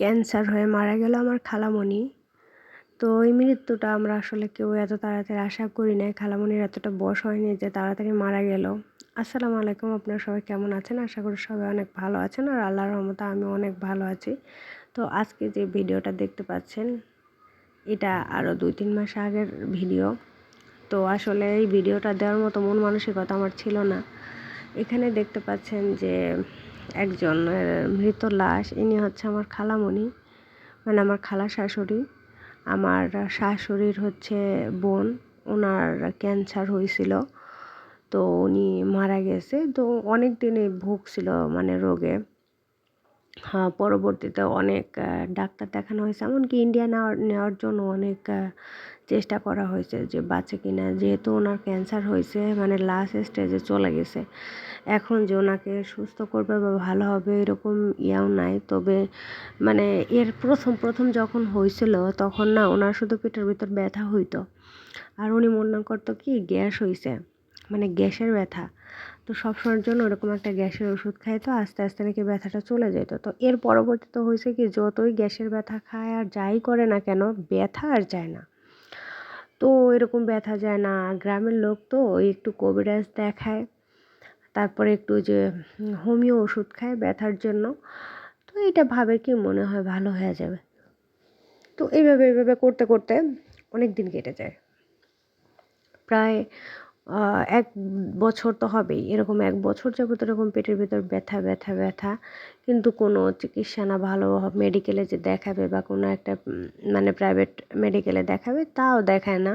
Cancer হয়ে মারা গেল আমার খালামণি। তো ওই মৃত্যুটা আমরা আসলে কেউ এত তাড়াতাড়ি আশা করি নাই। খালামণির এতটা বয়স হয়নি যে তাড়াতাড়ি মারা গেল। আসসালামু আলাইকুম, আপনারা সবাই কেমন আছেন? আশা করি সবাই অনেক ভালো আছেন আর আল্লাহর রহমতে আমি অনেক ভালো আছি। তো আজকে যে ভিডিওটা দেখতে পাচ্ছেন, এটা আরও দুই তিন মাস আগের ভিডিও। তো আসলে এই ভিডিওটা দেওয়ার মতো মন মানসিকতা আমার ছিল না। এখানে দেখতে পাচ্ছেন যে একজন মৃত লাশ। ইনি হচ্ছে আমার খালামণি মানে আমার খালা শাশুড়ি। আমার শাশুড়ির হচ্ছে বোন, ওনার ক্যান্সার হয়েছিল। তো উনি মারা গেছে। তো অনেক দিনই ভুগছিল মানে রোগে। পরবর্তীতে অনেক ডাক্তার দেখানো হয়েছে। এমনকি ইন্ডিয়া নেওয়ার নেওয়ার জন্য অনেক চেষ্টা করা হয়েছে যে বাঁচে কি না যেহেতু ওনার ক্যান্সার হয়েছে মানে লাস্ট স্টেজে চলে গেছে। এখন যে ওনাকে সুস্থ করবে বা ভালো হবে এরকম ইয়াও নাই। তবে মানে এর প্রথম প্রথম যখন হয়েছিল, তখন না ওনার শুধু পেটের ভিতর ব্যথা হইতো। আর উনি মনে করতো কি, গ্যাস হয়েছে মানে গ্যাসের ব্যথা। তো সবসময়ের জন্য ওরকম একটা গ্যাসের ওষুধ খাইতো আস্তে আস্তে নাকি ব্যথাটা চলে যেত তো এর পরবর্তীতে হয়েছে কি, যতই গ্যাসের ব্যথা খায় আর যাই করে না কেন, ব্যথা আর যায় না। তো এরকম ব্যথা যায় না। গ্রামের লোক তো একটু কবিরাজ দেখায়, তারপরে একটু যে হোমিও ওষুধ খায় ব্যথার জন্য। তো এটা ভাবে কি মনে হয় ভালো হয়ে যাবে। তো এইভাবে এইভাবে করতে করতে অনেক দিন কেটে যায়। প্রায় এক বছর তো হবেই। এরকম এক বছর যাবত এরকম পেটের ভেতর ব্যথা ব্যথা ব্যথা। কিন্তু কোনো চিকিৎসা না ভালো মেডিকেলে যে দেখাবে বা কোনো একটা মানে প্রাইভেট মেডিকেলে দেখাবে, তাও দেখায় না।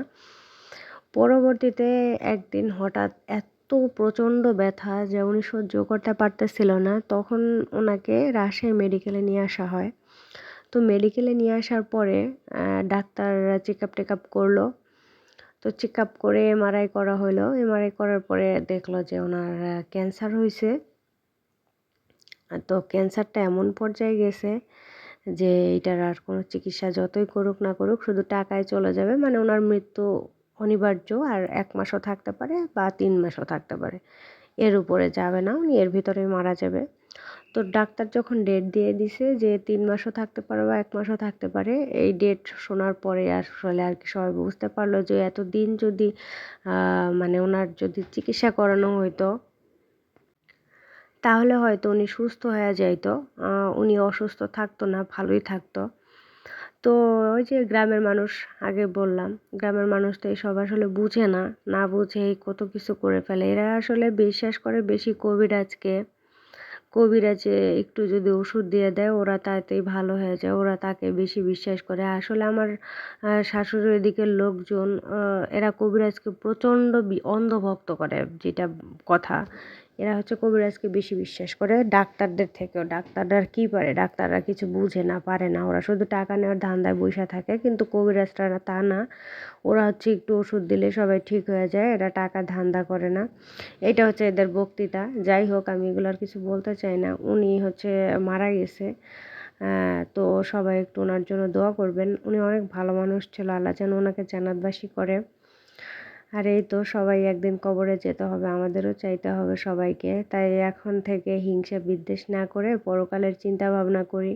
পরবর্তীতে একদিন হঠাৎ এত প্রচণ্ড ব্যথা যে উনি সহ্য করতে পারতেছিল না। তখন ওনাকে রাজশাহী মেডিকেলে নিয়ে আসা হয়। তো মেডিকেলে নিয়ে আসার পরে ডাক্তাররা চেক আপ টেক আপ করল। তো চেক আপ করে এমআরআই করা হলো এমআরআই করার পরে দেখল যে ওনার ক্যান্সার হয়েছে তো ক্যান্সারটা এমন পর্যায়ে গেছে যে এটার আর কোনো চিকিৎসা যতই করুক না করুক, শুধু টাকায় চলে যাবে। মানে ওনার মৃত্যু অনিবার্য আর এক মাসও থাকতে পারে বা তিন মাসও থাকতে পারে। এর উপরে যাবে না, উনি এর ভিতরে মারা যাবে। তো ডাক্তার যখন ডেট দিয়ে দিছে যে তিন মাসও থাকতে পারে বা এক মাসও থাকতে পারে, এই ডেট শোনার পরে আসলে আর কি সবাই বুঝতে পারল যে এত দিন যদি মানে ওনার যদি চিকিৎসা করানো হইতো, তাহলে হয়তো উনি সুস্থ হয়ে যাইতো। উনি অসুস্থ থাকতো না, ভালোই থাকতো। তো ওই যে গ্রামের মানুষ, আগে বললাম, গ্রামের মানুষ তো এইসব আসলে বুঝে না না বুঝেই কত কিছু করে ফেলে। এরা আসলে বিশ্বাস করে বেশি কবিরাজকে। কবিরাজে একটু যদি ওষুধ দিয়ে দেয়, ওরা তাতেই ভালো হয়ে যায়, ওরা তাকে বেশি বিশ্বাস করে। আসলে আমার শাশুড়ির দিকের লোকজন এরা কবিরাজকে প্রচণ্ড অন্ধভক্ত করে, যেটা কথা। এরা হচ্ছে কবিরাজকে বেশি বিশ্বাস করে, ডাক্তারদের থেকেও। ডাক্তাররা কী পারে? ডাক্তাররা কিছু বুঝে না, পারে না ওরা। শুধু টাকা নেওয়ার ধান্দায় বসে থাকে, কিন্তু কবিরাজটা তা না। ওরা হচ্ছে একটু ওষুধ দিলে সবাই ঠিক হয়ে যায়, এরা টাকা ধান্দা করে না। এটা হচ্ছে এদের বক্তৃতা। যাই হোক, আমি এগুলোর কিছু বলতে চাই না। উনি হচ্ছে মারা গেছে তো সবাই একটু ওনার জন্য দোয়া করবেন। উনি অনেক ভালো মানুষ ছিল, আল্লাহ যেন ওনাকে জানাতবাসী করে। আর এই তো সবাই একদিন কবরে যেতে হবে, আমাদেরও চাইতে হবে সবাইকে। তাই এখন থেকে হিংসা বিদ্বেষ না করে পরকালের চিন্তা ভাবনা করি,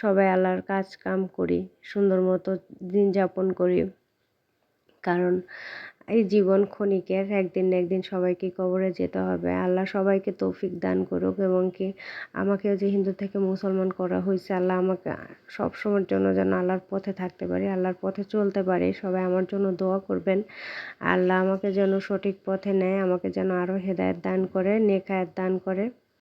সবাই আল্লাহর কাজ কাম করি, সুন্দর মতো দিন যাপন করি। কারণ এই জীবন ক্ষণিকের একদিন না একদিন সবাইকে কবরে যেতে হবে। আল্লাহ সবাইকে তৌফিক দান করুক এবং কি আমাকেও যে হিন্দু থেকে মুসলমান করা হয়েছে, আল্লাহ আমাকে সব সময়ের জন্য যেন আল্লাহর পথে থাকতে পারি, আল্লাহর পথে চলতে পারি। সবাই আমার জন্য দোয়া করবেন। আল্লাহ আমাকে যেন সঠিক পথে নেয়, আমাকে যেন আরও হেদায়ত দান করে, নেকায়ত দান করে।